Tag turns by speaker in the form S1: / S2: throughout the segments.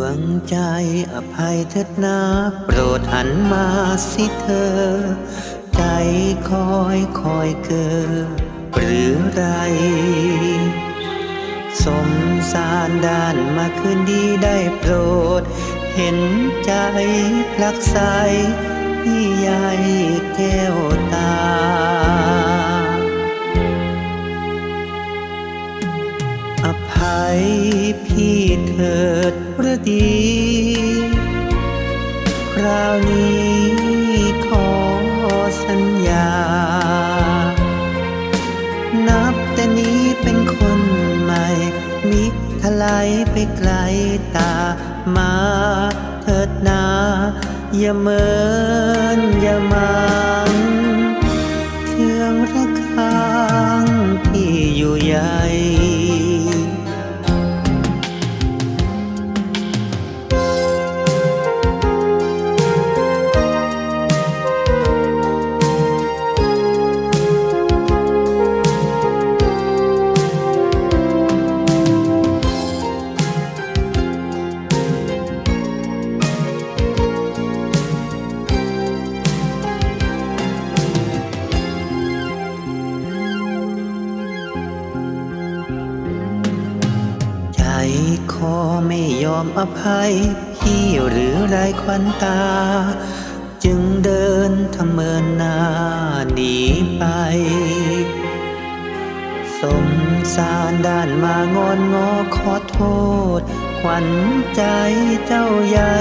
S1: วงใจอภัยเถิดนาโปรดหันมาสิเธอ ใจคอยคอยเกิดหรือไร สมสารด้านมาคืนดีได้โปรด เห็นใจพลักใสพี่ใหญ่แก้วตา อภัยพี่เถิดประดี คราวนี้ขอสัญญา นับแต่นี้เป็นคนใหม่ มิทลายไปไกลตามาเถิดนาอย่าเมินอย่ามันเครื่องระฆังที่อยู่ใหญ่ ใจคอไม่ยอมอภัย พี่หรือไรควันตา จึงเดินทำเมินหน้าหนีไป สมสารด้านมางอนงอขอโทษ ขวัญใจเจ้าใหญ่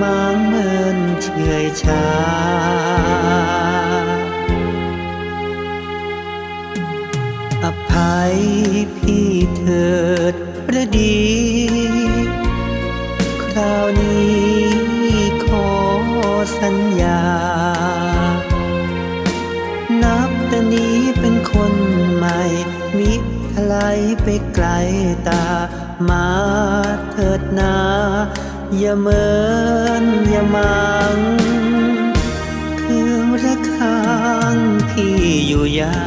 S1: มางเมินเฉยชาอภัยพี่เถิด ระดี คราวนี้ขอสัญญา นับแต่นี้เป็นคนใหม่ มิทลายไปไกลตา มาเถิดนา อย่าเมินอย่ามังเครื่องระฆังพี่อยู่ใหญ่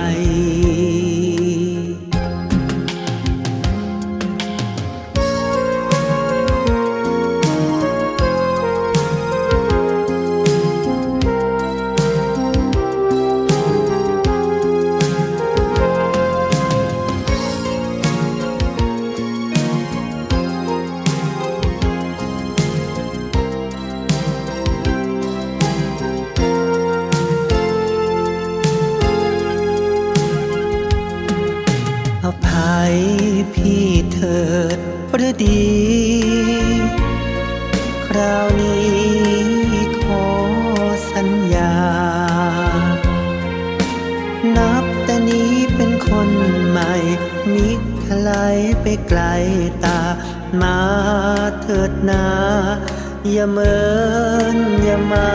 S1: พี่เถิดประดี คราวนี้ขอสัญญา นับแต่นี้เป็นคนใหม่ มิทลายไปไกลตา มาเถิดนาอย่าเมินอย่ามั